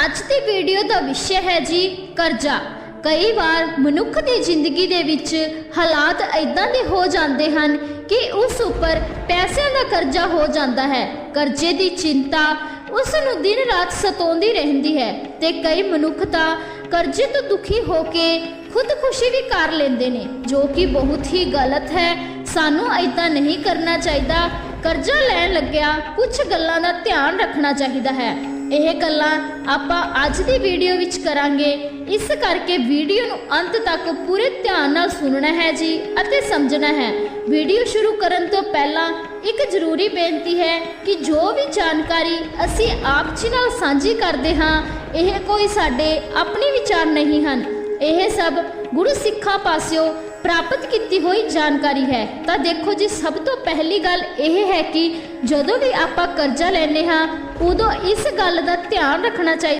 ਅੱਜ ਦੀ ਵੀਡੀਓ ਦਾ ਵਿਸ਼ੇ ਹੈ ਜੀ ਕਰਜ਼ਾ। ਕਈ ਵਾਰ ਮਨੁੱਖ ਦੀ ਜ਼ਿੰਦਗੀ ਦੇ ਵਿੱਚ ਹਾਲਾਤ ਐਦਾਂ ਦੇ ਹੋ ਜਾਂਦੇ ਹਨ ਕਿ ਉਸ ਉੱਪਰ ਪੈਸਿਆਂ ਦਾ ਕਰਜ਼ਾ ਹੋ ਜਾਂਦਾ ਹੈ। ਕਰਜ਼ੇ ਦੀ ਚਿੰਤਾ ਉਸ ਨੂੰ ਦਿਨ ਰਾਤ ਸਤਾਉਂਦੀ ਰਹਿੰਦੀ ਹੈ ਤੇ ਕਈ ਮਨੁੱਖ ਤਾਂ ਕਰਜ਼ੇ ਤੋਂ ਦੁਖੀ ਹੋ ਕੇ ਖੁਦਕੁਸ਼ੀ ਵੀ ਕਰ ਲੈਂਦੇ ਨੇ, ਜੋ ਕਿ ਬਹੁਤ ਹੀ ਗਲਤ ਹੈ। ਸਾਨੂੰ ਐਦਾਂ ਨਹੀਂ ਕਰਨਾ ਚਾਹੀਦਾ। ਕਰਜ਼ਾ ਲੈਣ ਲੱਗਿਆ ਕੁਝ ਗੱਲਾਂ ਦਾ ਧਿਆਨ ਰੱਖਣਾ ਚਾਹੀਦਾ ਹੈ। ਇਹ ਗੱਲਾਂ ਆਪਾਂ ਅੱਜ ਦੀ ਵੀਡੀਓ ਵਿੱਚ ਕਰਾਂਗੇ। ਇਸ ਕਰਕੇ ਵੀਡੀਓ ਨੂੰ ਅੰਤ ਤੱਕ ਪੂਰੇ ਧਿਆਨ ਨਾਲ ਸੁਣਨਾ ਹੈ ਜੀ ਅਤੇ ਸਮਝਣਾ ਹੈ। ਵੀਡੀਓ ਸ਼ੁਰੂ ਕਰਨ ਤੋਂ ਪਹਿਲਾਂ ਇੱਕ ਜ਼ਰੂਰੀ ਬੇਨਤੀ ਹੈ ਕਿ ਜੋ ਵੀ ਜਾਣਕਾਰੀ ਅਸੀਂ ਆਪ ਜੀ ਨਾਲ ਸਾਂਝੀ ਕਰਦੇ ਹਾਂ, ਇਹ ਕੋਈ ਸਾਡੇ ਆਪਣੇ ਵਿਚਾਰ ਨਹੀਂ ਹਨ। ਇਹ ਸਭ ਗੁਰੂ ਸਿੱਖਾਂ ਪਾਸਿਓ ਪ੍ਰਾਪਤ ਕੀਤੀ ਹੋਈ ਜਾਣਕਾਰੀ ਹੈ। ਤਾਂ ਦੇਖੋ ਜੀ, ਸਭ ਤੋਂ ਪਹਿਲੀ ਗੱਲ ਇਹ ਹੈ ਕਿ ਜਦੋਂ ਵੀ ਆਪਾਂ ਕਰਜ਼ਾ ਲੈਂਦੇ ਹਾਂ, ਉਦੋਂ ਇਸ ਗੱਲ ਦਾ ਧਿਆਨ ਰੱਖਣਾ ਚਾਹੀਦਾ